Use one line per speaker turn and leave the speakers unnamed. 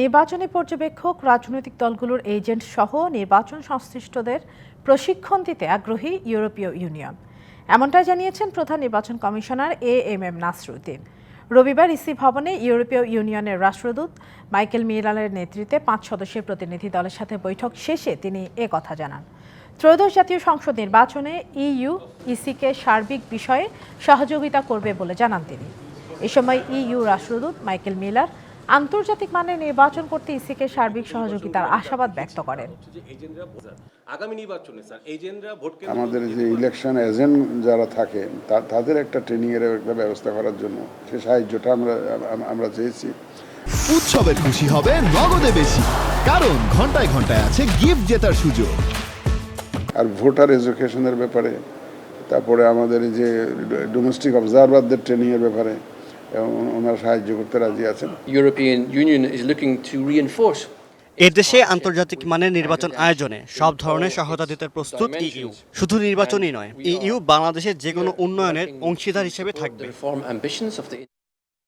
নির্বাচনী পর্যবেক্ষক, রাজনৈতিক দলগুলোর এজেন্ট সহ নির্বাচন সংশ্লিষ্টদের প্রশিক্ষণ দিতে আগ্রহী ইউরোপীয় ইউনিয়ন। এমনটাই জানিয়েছেন প্রধান নির্বাচন commissioner A M M Nasiruddin. রবিবার ইসি ভবনে ইউরোপীয় ইউনিয়নের রাষ্ট্রদূত মাইকেল মিলানের নেতৃত্বে পাঁচ সদস্যের প্রতিনিধি দলের সাথে বৈঠক শেষে তিনি এ কথা জানান। ত্রয়োদশ জাতীয় সংসদ নির্বাচনে ইইউ ইসিকে সার্বিক বিষয়ে সহযোগিতা করবে বলে জানান তিনি। এ সময় ইইউ রাষ্ট্রদূত মাইকেল মিলার আন্তর্জাতিক মানে নির্বাচন করতে ইসিকে সার্বিক সহযোগিতার আশাবাদ ব্যক্ত করেন।
আগামী নির্বাচনে স্যার এজেন্টরা ভোট
আমাদের যে ইলেকশন এজেন্ট যারা থাকে তাদের একটা ট্রেনিংয়ের একটা ব্যবস্থা করার জন্য সে সাহায্যটা আমরা আমরা চেয়েছি।
উৎসবের খুশি হবে নগদে বেশি। কারণ ঘন্টায় ঘন্টায় আছে গিফট জেতার সুযোগ।
আর ভোটার এডুকেশনের ব্যাপারে তারপরে আমাদের এই যে ডোমেস্টিক অবজারভারদের ট্রেনিংয়ের ব্যাপারে এবং ওনারা সাহায্য করতে রাজি আছেন।
European Union is looking to reinforce
এ দেশে আন্তর্জাতিক মানের নির্বাচন আয়োজনে সব ধরনের সহায়তা দিতে প্রস্তুত ইইউ শুধু নির্বাচনই নয় ইইউ বাংলাদেশের যে কোনো উন্নয়নের অংশীদার হিসেবে থাকবে।